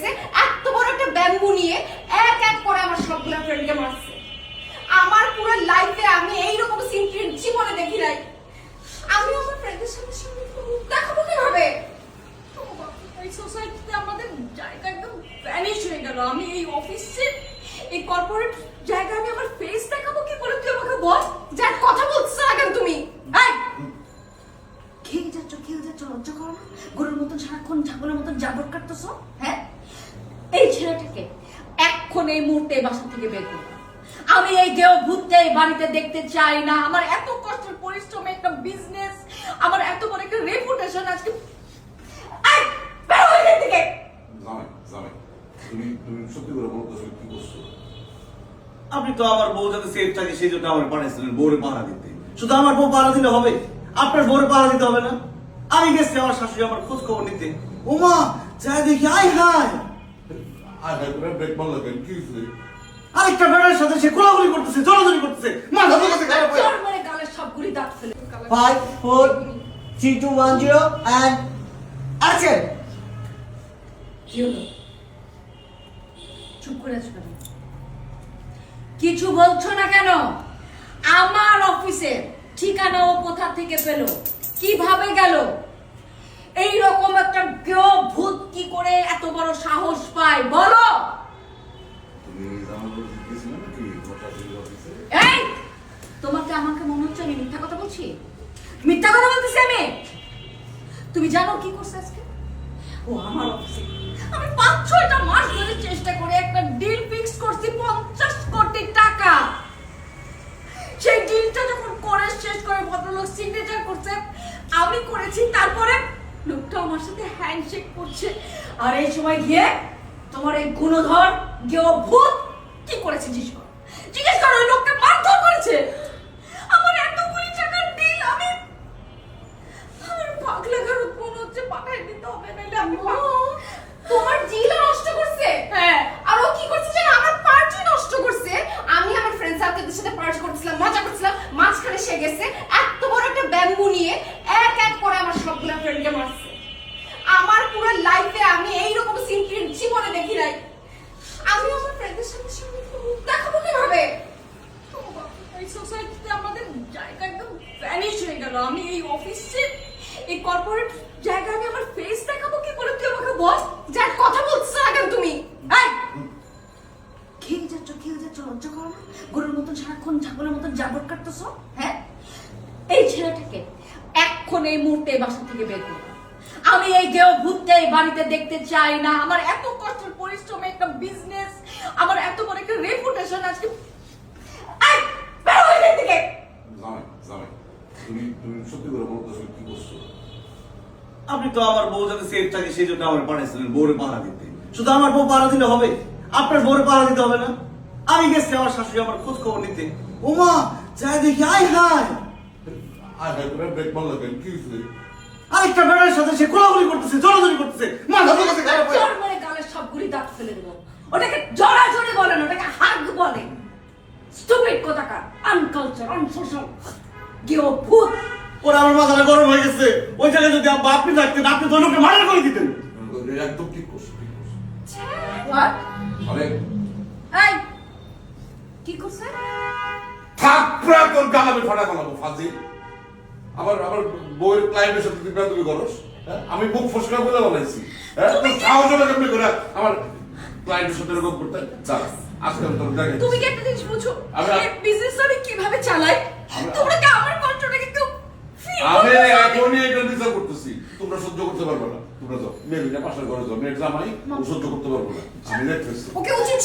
গেছে এত বড় একটা ব্যাম্বু নিয়ে এক এক করে আমার সবগুলো ফ্রেন্ডকে মারছে। আমার পুরো লাইফে আমি এইরকম সিন জীবনে দেখি নাই। আমি আমার ফ্রেন্ডের সাথে সামনে দেখাবো কীভাবে? সোসাইটিতে আমাদের জায়গা একদম ভ্যানিশ হয়ে গেল। আমি এই অফিসে এই কর্পোরেট জায়গা আমি আমার ফেস দেখাবো কি করে? তুই আমাকে বল। কথা তুমি? খেয়ে যাচ্ছ খেয়ে যাচ্ছ লজ্জা করো না। গরুর মতন সারাক্ষণ ছাগলের মতন জাবর কাটতেছ। এই ছেলেটাকে এখন এই মুহূর্তে এই বাসা থেকে বের করো। আমি এই গেও ভূতকে এই বাড়িতে দেখতে চাই না। আমার এত কষ্টের পরিশ্রমে একটা বিজনেস আমার এত বড় একটা রেপুটেশন আজকে এই, বের হয়ে এখান থেকে জামাই জামাই তুমি তুমি সত্যি করে বলতো আসলে কি করছ? আপনি তো আমার বউ যাতে সেফ থাকে সেই জন্য আমার পাঠাইছিলেন বউরে পাহারা দিতে। শুধু আমার বউ পাহারা দিলে হবে? আপনার বউরে পাহারা দিতে হবে না? আমি গেছি আমার শাশুড়ি আমার খোঁজ খবর নিতে। ওমা যাই দেখি আই হাই আর করে ব্রেক মারলো কেন? কি হয়েছে? আরেকটা বেড়ার সাথে সে কোলাগুলি করতেছে জড়াজড়ি করতেছে মাথা তো কাছে খারাপ হয়ে চোর মেরে গালের সবগুলি দাঁত ফেলে। Five, four, three, two, one, zero, and action! কি হলো? চুপ করে আছো কিছু বলছো না কেন? আমার অফিসে ঠিকানা ও কোথা থেকে পেল? কীভাবে গেল? এই রকম একটা কেউ ভূত কি করে এত বড় সাহস পায়? বলো! এই! তোমাকে আমাকে মনে হচ্ছে আমি মিথ্যা কথা বলছি? মিথ্যা কথা বলতেছি আমি? তুমি জানো কি করছে আজকে? ও আমার অফিসে আমি পাঁচ ছয়টা মাস ধরে চেষ্টা করে একটা ডিল ফিক্স করছি পঞ্চাশ কোটি টাকা। সেই ডিলটা যখন করে শেষ করে ভদ্রলোক সিগনেচার করছে আমি করেছি তারপরে আমার সাথে হ্যান্ডশেক করছে। আর এই সময় গিয়ে তোমার এই গুণধর গেও ভূত কি করেছে জিজ্ঞেস করো। জিজ্ঞেস করো ওই লোককে মারধর করেছে। আমার এতগুলি টাকার আমি আমার পাগলা ঘরত মনে হচ্ছে পাঠাই দিতে হবে নাহলে আমি তোমার নষ্ট করছে? হ্যাঁ। আর ও কি করছে জানো? আমার পার্টি নষ্ট করছে। আমি আমার ফ্রেন্ড সার্কেলদের সাথে পার্টি করছিলাম মজা করছিলাম। মাঝখানে সে গেছে এত বড় একটা ব্যাম্বু নিয়ে এক এক করে আমার সবগুলো ফ্রেন্ডকে মারছে। আমার পুরো লাইফে আমি এই রকম সিন জীবনে দেখি নাই। আমি আমার ফ্রেন্ডদের সামনে সামনে দেখাবো কীভাবে? এই সোসাইটিতে আমাদের জায়গা একদম ভ্যানিশ হয়ে গেল। আমি এই অফিসে এই কর্পোরেট জায়গায় আমি আমার ফেস দেখাবো কি করে? তুই আমাকে বল যার কথা বলছো না কেন তুমি! খেয়ে যাচ্ছ খেয়ে যাচ্ছ, লজ্জা করো না। গরুর মতন সারাক্ষণ ছাগলের মতন জাবর কাটতেছ হ্যাঁ? এই ছেলেটাকে এখন এই মুহূর্তে বাসা থেকে বের করো। আমি এই গেও ভূতকে এই বাড়িতে দেখতে চাই না। আমার এত কষ্টের পরিশ্রমে একটা বিজনেস আমার এত বড় একটা রেপুটেশন হয়ে করছ? আপনি তো আমার বউ যাতে সেফ থাকে সেই জন্য আমার পাঠাইছিলেন বউরে পাহারা দিতে। শুধু আমার বউ পাহারা দিলে হবে? আপনার বউরে পাহারা দিতে হবে না? আমি গেছি আমার শাশুড়ি আমার খোঁজ খবর নিতে। ওমা যাই দেখি আর হ্যাঁ। ব্রেক মারলো কেন? কি হয়েছে? আরেকটা বেড়ার সাথে সে কোলাগুলি করতেছে জড়াজড়ি করতেছে মাথা তো কাছে খারাপ হয়ে মেরে গালের সবগুলি দাঁত ফেলে দেবো। ওটাকে জড়াজড়ি বলে না ওটাকে হাগ বলে। স্টুপিড কোথাকার আনকালচার আনসোশাল গেও ভূত ওরা আমার মাথাটা গরম হয়ে গেছে। ওই জায়গায় যদি আব্বা আপনি থাকতেন আপনি তো লোকে মার্ডার করে দিতেন। একদম ঠিক করছ ঠিক করছ আরে। এই কি করছে? থাপড়া তোর গালাবে ফাটা গলাবো ফাজি আবার আবার বইয়ের ক্লায়েন্টের সাথে তুই তুই করস হ্যাঁ? আমি বুক ফসকা বলে বলাইছি হ্যাঁ? সাহস হলো কেমনি করে আমার ক্লায়েন্টের সাথে এরকম করতে? যা আজকে আমি তোর দেখে তুমি কি একটা জিনিস বুঝো? আমি- বিজনেস আমি কীভাবে চালাই? তোমরা কি আমার কন্ট্রোলটাকে কেউ আমি এখনই এটা বিচার করতেছি। তোমরা সহ্য করতে পারবে না। তোমরা যাও। পাশের ঘরে যাও। মেয়ের জামাই ও সহ্য করতে পারব না। আমি দেখতেছি। ওকে উচিত